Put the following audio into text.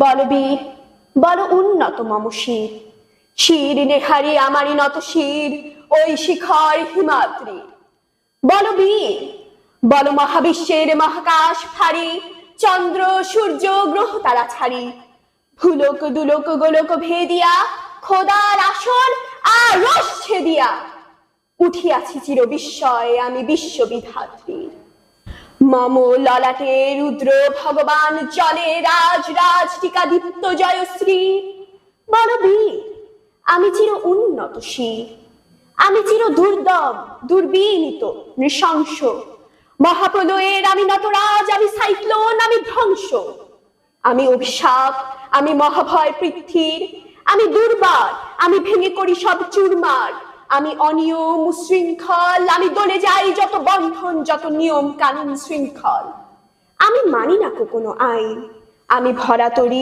বল বীর, বল উন্নত মম শির। শির নেহারি আমারই নত শির, ওই শিখর হিমাদ্রি। বল বীর, বল মহাবিশ্বের মহাকাশ ফারি চন্দ্র, সূর্য, গ্রহ তারা ছাড়ি। ভুলোক, দুলক, গোলক ভেদিয়া, খোদার আসন আর ছেদিয়া। উঠিয়াছি চির বিস্ময় আমি বিশ্ববিধাত্রীর মম, ললাটে রুদ্র, ভগবান চলে, রাজ রাজ টিকা দীপ্ত জয়শ্রী। বড় আমি চির উন্নত শির। আমি চির দুর্দম, দুর্বিনীত, নৃশংস। মহাপ্রলয়ের আমি নটরাজ, আমি সাইক্লোন, আমি ধ্বংস। আমি অভিশাপ, আমি মহাভয় পৃথ্বীর আমি দুর্বার, আমি ভেঙে করি সব চুরমার। আমি অনিয়ম শৃঙ্খল, আমি দলে যাই যত বন্ধন, যত নিয়ম কানুন শৃঙ্খল। আমি মানি না কোনো আইন, আমি ভরা তরি